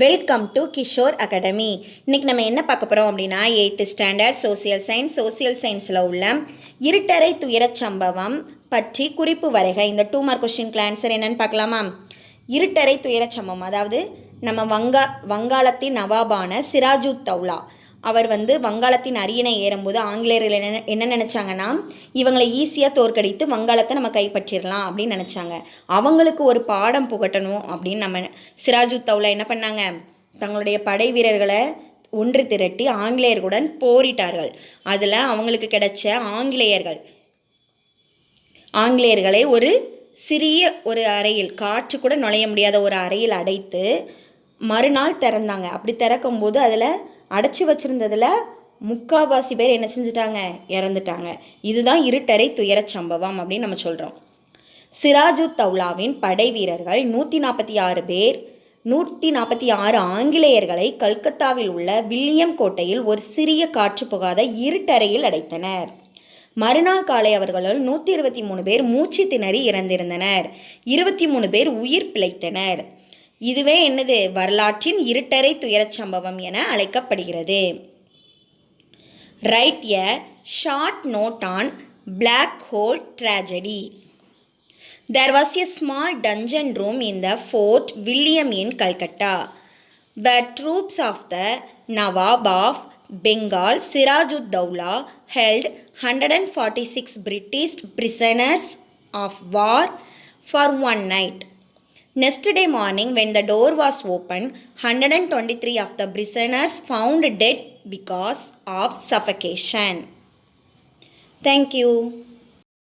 Welcome to Kishore academy இன்றைக்கி நம்ம என்ன பார்க்க போகிறோம் அப்படின்னா eighth standard social science social சயின்ஸில் உள்ள இருட்டறை துயரச் சம்பவம் பற்றி குறிப்பு வரைக. இந்த டூ மார்க் கொஸ்டின்க்கு ஆன்சர் என்னன்னு பார்க்கலாமா? இருட்டறை துயரச் சம்பவம் அதாவது நம்ம வங்கா வங்காளத்தின் நவாபான சிராஜுத் தௌலா. அவர் வந்து வங்காளத்தின் அரியணை ஏறும்போது ஆங்கிலேயர்கள் என்ன என்ன நினச்சாங்கன்னா இவங்களை ஈஸியாக தோற்கடித்து வங்காளத்தை நம்ம கைப்பற்றிடலாம் அப்படின்னு நினச்சாங்க. அவங்களுக்கு ஒரு பாடம் புகட்டணும் அப்படின்னு நம்ம சிராஜுத்தவுல என்ன பண்ணாங்க? தங்களுடைய படை வீரர்களை ஒன்று திரட்டி ஆங்கிலேயர்களுடன் போரிட்டார்கள். அதில் அவங்களுக்கு கிடைச்ச ஆங்கிலேயர்கள் ஆங்கிலேயர்களை ஒரு சிறிய ஒரு அறையில் காற்று கூட நுழைய முடியாத ஒரு அறையில் அடைத்து மறுநாள் திறந்தாங்க. அப்படி திறக்கும்போது அதில் அடைச்சி வச்சுருந்ததில் முக்காவாசி பேர் என்ன செஞ்சுட்டாங்க? இறந்துட்டாங்க. இதுதான் இருட்டறை துயரச் சம்பவம் அப்படின்னு நம்ம சொல்கிறோம் சிராஜுத் தௌலாவின் படை வீரர்கள் நூற்றி நாற்பத்தி ஆறு பேர் நூற்றி நாற்பத்தி ஆறு ஆங்கிலேயர்களை கல்கத்தாவில் உள்ள வில்லியம் கோட்டையில் ஒரு சிறிய காற்று புகாத இருட்டறையில் அடைத்தனர். மறுநாள் காலை அவர்களுள் நூற்றி இருபத்தி மூணு பேர் மூச்சு திணறி இறந்திருந்தனர். இருபத்தி மூணு பேர் உயிர் பிழைத்தனர். இதுவே என்னது வரலாற்றின் இருட்டறை துயரச் சம்பவம் என அழைக்கப்படுகிறது write a short note on black hole tragedy there was a small dungeon room in the Fort William in Calcutta the troops of the nawab of Bengal Sirajud Daula held hundred and forty six British prisoners of war for one night Next day morning, when the door was opened, 123 of the prisoners found dead because of suffocation. Thank you.